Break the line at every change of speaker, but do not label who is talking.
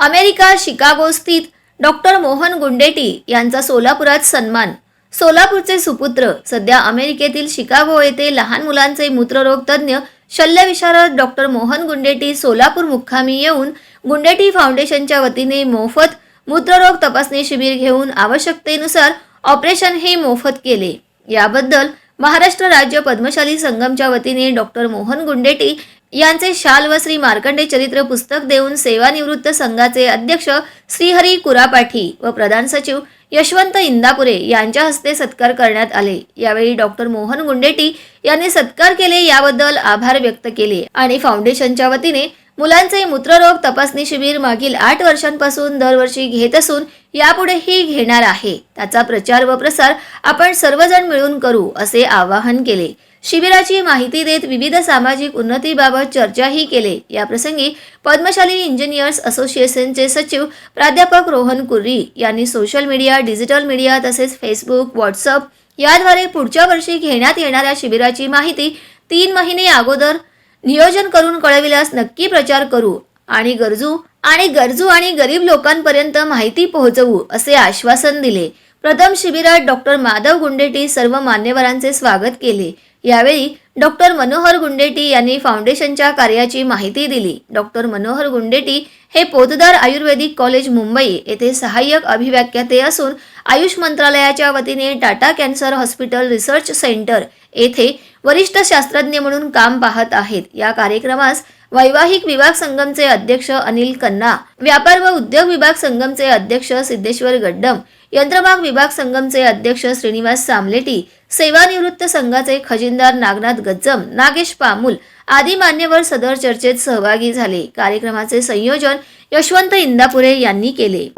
America Chicago स्थित doctor Mohan Gundeti यांचा सोलापुरात सन्मान. सोलापूरचे सुपुत्र सध्या अमेरिकेतील शिकागो येथे लहान मुलांचे मूत्ररोग तज्ज्ञ शल्यविशारद डॉक्टर मोहन गुंडेटी सोलापूर मुक्कामी येऊन गुंडेटी फाउंडेशनच्या वतीने मोफत मूत्ररोग तपासणी शिबिर घेऊन आवश्यकतेनुसार ऑपरेशन हे मोफत केले. याबद्दल महाराष्ट्र राज्य पद्मशाली संगमच्या वतीने डॉक्टर मोहन गुंडेटी यांचे शाल व श्री मार्कंडे चरित्र पुस्तक देऊन सेवानिवृत्त संघाचे अध्यक्ष श्रीहरी कुरापाठी व प्रधान सचिव यशवंत इंदापुरे यांच्या हस्ते सत्कार करण्यात आले. यावेळी डॉक्टर मोहन गुंडेटी यांनी सत्कार केले याबद्दल आभार व्यक्त केले आणि फाउंडेशनच्या वतीने मुलांचे मूत्ररोग तपासणी शिबिर मागील आठ वर्षांपासून दरवर्षी घेत असून यापुढेही घेणार आहे. त्याचा प्रचार व प्रसार आपण सर्वजण मिळून करू असे आवाहन केले. शिबिराची माहिती देत विविध सामाजिक उन्नतीबाबत चर्चाही केले. याप्रसंगी पद्मशाली इंजिनियर्स असोसिएशनचे सचिव प्राध्यापक रोहन कुर्री यांनी सोशल मीडिया डिजिटल मीडिया तसेच फेसबुक व्हॉट्सअप याद्वारे पुढच्या वर्षी घेण्यात येणाऱ्या शिबिराची माहिती तीन महिने अगोदर नियोजन करून कळविल्यास नक्की प्रचार करू. आणि गरजू आणि गरजू आणि गरीब लोकांपर्यंत माहिती पोहोचवू असे आश्वासन दिले. प्रथम शिबिरात डॉक्टर माधव गुंडेटी सर्व मान्यवरांचे स्वागत केले. यावेळी डॉक्टर मनोहर गुंडेटी यांनी फाउंडेशनच्या कार्याची माहिती दिली. डॉक्टर मनोहर गुंडेटी हे पोतदार आयुर्वेदिक कॉलेज मुंबई येथे सहाय्यक अभिव्याख्याते असून आयुष मंत्रालयाच्या वतीने Tata cancer hospital research centre येथे वरिष्ठ शास्त्रज्ञ म्हणून काम पाहत आहेत. या कार्यक्रमास वैवाहिक विभाग संगमचे अध्यक्ष अनिल कन्ना व्यापार व उद्योग विभाग संगमचे अध्यक्ष सिद्धेश्वर गड्डम यंत्रमाग विभाग संगमचे अध्यक्ष श्रीनिवास सामलेटी सेवानिवृत्त संघाचे खजिनदार नागनाथ गज्जम नागेश पामुल आदी मान्यवर सदर चर्चेत सहभागी झाले. कार्यक्रमाचे संयोजन यशवंत इंदापुरे यांनी केले.